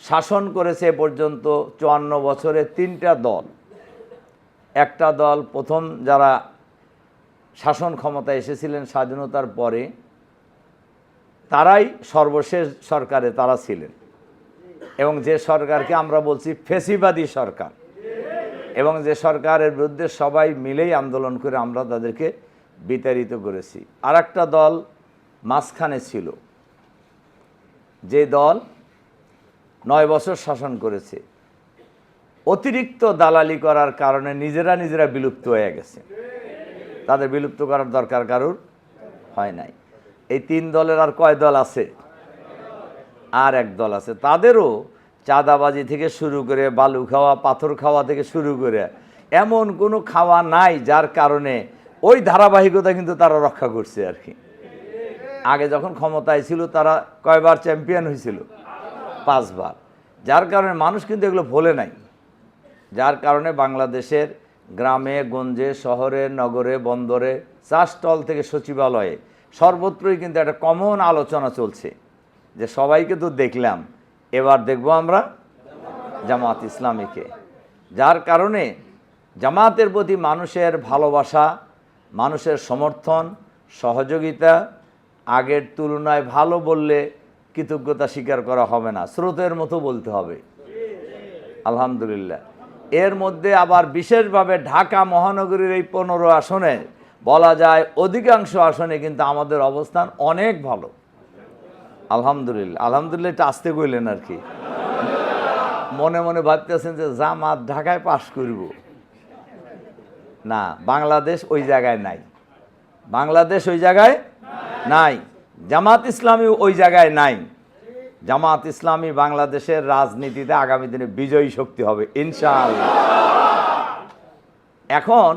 শাসন করেছে পর্যন্ত চুয়ান্ন বছরে তিনটা দল। একটা দল প্রথম যারা শাসন ক্ষমতায় এসেছিলেন স্বাধীনতার পরে, তারাই সর্বশেষ সরকারে তারা ছিলেন। এবং যে সরকারকে আমরা বলছি ফেসিবাদী সরকার। এবং যে সরকারের বিরুদ্ধে সবাই মিলেই আন্দোলন করে আমরা তাদেরকে বিতাড়িত করেছি। আর একটা দল মাঝখানে ছিল। যে দল নয় বছর শাসন করেছে। অতিরিক্ত দালালি করার কারণে নিজেরা নিজেরা বিলুপ্ত হয়ে গেছে। তাদের বিলুপ্ত করার দরকার কারুর হয় নাই। এই তিন দলের আর কয় দল আছে? আর এক দল আছে। তাদেরও চাঁদাবাজি থেকে শুরু করে, বালু খাওয়া, পাথর খাওয়া থেকে শুরু করে এমন কোনো খাওয়া নাই যার কারণে ওই ধারাবাহিকতা কিন্তু তারা রক্ষা করছে আর কি। আগে যখন ক্ষমতায় ছিল তারা কয়বার চ্যাম্পিয়ন হয়েছিল? পাঁচবার। যার কারণে মানুষ কিন্তু এগুলো ভোলে নাই। যার কারণে বাংলাদেশের গ্রামে, গঞ্জে, শহরে, নগরে, বন্দরে চাষটল থেকে সচিবালয়ে সর্বত্রই কিন্তু একটা কমন আলোচনা চলছে যে সবাইকে তো দেখলাম, এবার দেখব আমরা জামাত ইসলামীকে। যার কারণে জামাতের প্রতি মানুষের ভালোবাসা, মানুষের সমর্থন, সহযোগিতা আগের তুলনায় ভালো বললে কৃতজ্ঞতা স্বীকার করা হবে না। স্রোতের মতো বলতে হবে। আলহামদুলিল্লাহ। এর মধ্যে আবার বিশেষভাবে ঢাকা মহানগরীর এই পনেরো আসনে বলা যায় অধিকাংশ আসনে কিন্তু আমাদের অবস্থান অনেক ভালো। আলহামদুলিল্লাহ। আলহামদুলিল্লাহ এটা আসতে কইলেন আর কি। মনে মনে ভাবতেছেন যে জামাত ঢাকায় পাশ করব। না, বাংলাদেশ ওই জায়গায় নাই। বাংলাদেশ ওই জায়গায় নাই। জামাত ইসলামী ওই জায়গায় নাই। জামাত ইসলামী বাংলাদেশের রাজনীতিতে আগামী দিনে বিজয়ী শক্তি হবে, ইনশাআল্লাহ। এখন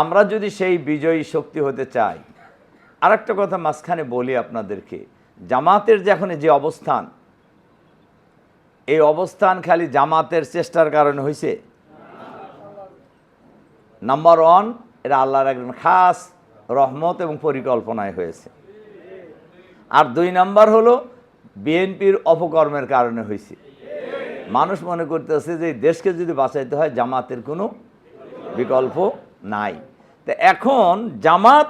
আমরা যদি সেই বিজয়ী শক্তি হতে চাই, আরেকটা কথা মাঝখানে বলি আপনাদেরকে, জামাতের যে এখন যে অবস্থান, এই অবস্থান খালি জামাতের চেষ্টার কারণে হয়েছে নাম্বার ওয়ান এটা আল্লাহর একজন খাস রহমত এবং পরিকল্পনায় হয়েছে। আর দুই নাম্বার হলো, বিএনপির অপকর্মের কারণে হয়েছে। মানুষ মনে করতেছে যে দেশকে যদি বাঁচাইতে হয়, জামাতের কোনো বিকল্প নাই। তো এখন জামাত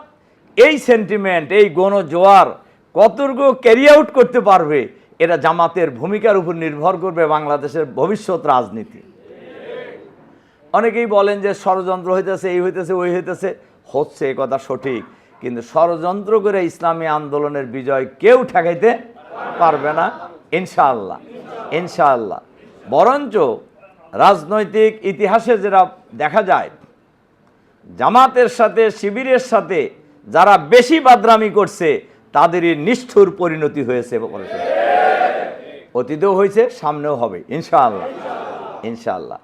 এই সেন্টিমেন্ট এই গণজোয়ার কতটুকু ক্যারি আউট করতে পারবে, এটা জামাতের ভূমিকার উপর নির্ভর করবে বাংলাদেশের ভবিষ্যৎ রাজনীতি। অনেকেই বলেন যে ষড়যন্ত্র হইতেছে, এই হইতেছে, ওই হইতেছে। হচ্ছে, এ কথা সঠিক। কিন্তু ষড়যন্ত্র করে ইসলামী আন্দোলনের বিজয় কেউ ঠেকাইতে পারবে না, ইনশাআল্লাহ ইনশাআল্লাহ। বরঞ্চ রাজনৈতিক ইতিহাসে যেটা দেখা যায়, জামাতের সাথে, শিবিরের সাথে যারা বেশি বাদরামি করছে, তাদেরই নিষ্ঠুর পরিণতি হয়েছে অতীতেও হয়েছে, সামনেও হবে, ইনশাআল্লাহ ইনশাআল্লাহ।